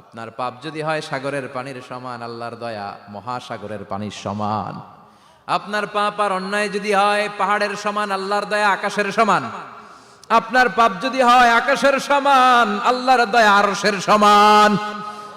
আপনার পাপ যদি হয় সাগরের পানির সমান, আল্লাহর দয়া মহাসাগরের পানির সমান। আপনার পাপ আর অন্যায় যদি হয় পাহাড়ের সমান, আল্লাহর দয়া আকাশের সমান। আপনার পাপ যদি হয় আকাশের সমান, আল্লাহর দয়া আরশের সমান।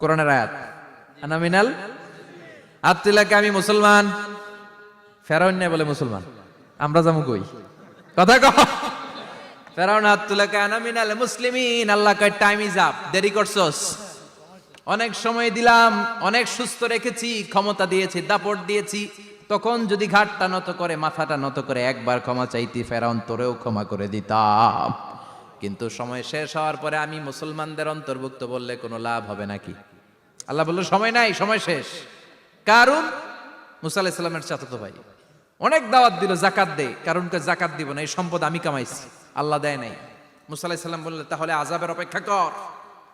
কোরআনের আয়াত। আনামিনাল তুলে আমি মুসলমান। ফেরাউন নেই বলে মুসলমান। আমরা যাব কই? কথা কহ ফেরাউন কয় আনামিনাল মুসলিমিন। আল্লাহ কয় টাইম ইজ আপ দেরি করছস। অনেক সময় দিলাম, অনেক সুস্থ রেখেছি, ক্ষমতা দিয়েছি, দাপট দিয়েছি। তখন যদি ঘাটটা নত করে, মাথাটা নত করে একবার ক্ষমা চাইতি, ফেরাউন তোরেও ক্ষমা করে দিতাম। কিন্তু সময় শেষ হওয়ার পরে আমি মুসলমানদের অন্তর্ভুক্ত বললে কোনো লাভ হবে নাকি? আল্লাহ বলল, সময় নাই, সময় শেষ। কারণ মুসা আলাহিসাল্লামের ভাই, অনেক দাওয়াত দিল, জাকাত দে কারণকে জাকাত দিব না, এই সম্পদ আমি কামাইছি, আল্লাহ দেয় নাই। মুসা বললে, তাহলে আজাবের অপেক্ষা কর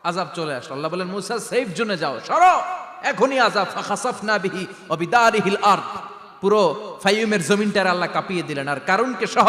আজাব চলে আসলো। আল্লাহ বলেন মুসা সেফ জোনে যাও, সরো, এখনই আজাব ফাখাসাফনা বিহি অবিদারিহিল আরদ। পুরো ফাইয়ুমের জমিনটার আল্লাহ কাঁপিয়ে দিলেন। আর কারণকে সহ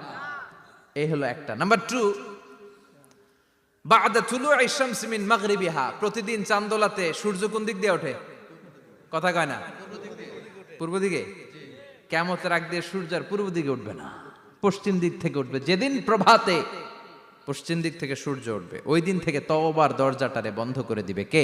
এই হলো একটা। নাম্বার টু বাদা তুলু শামস মিন মাগরিবিহা। প্রতিদিন চান্দোলাতে সূর্য কোন দিক দিয়ে ওঠে? কথা কয় না? পূর্ব দিকে? কেমতের আগ দিয়ে সূর্য আর পূর্ব দিকে উঠবে না। পশ্চিম দিক থেকে উঠবে। যেদিন প্রভাতে পশ্চিম দিক থেকে সূর্য উঠবে, ওই দিন থেকে তওবার দরজাটারে বন্ধ করে দিবে কে?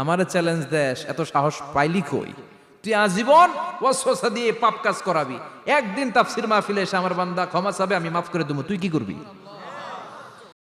আমার চ্যালেঞ্জ দেশ এত সাহস পাইলি কই? তুই আজীবন ওয়াসওয়াসা দিয়ে পাপ কাজ করাবি। একদিন তাফসির মাহফিলে এসে আমার বান্দা ক্ষমা চাবে, আমি মাফ করে দেবো। তুই কি করবি?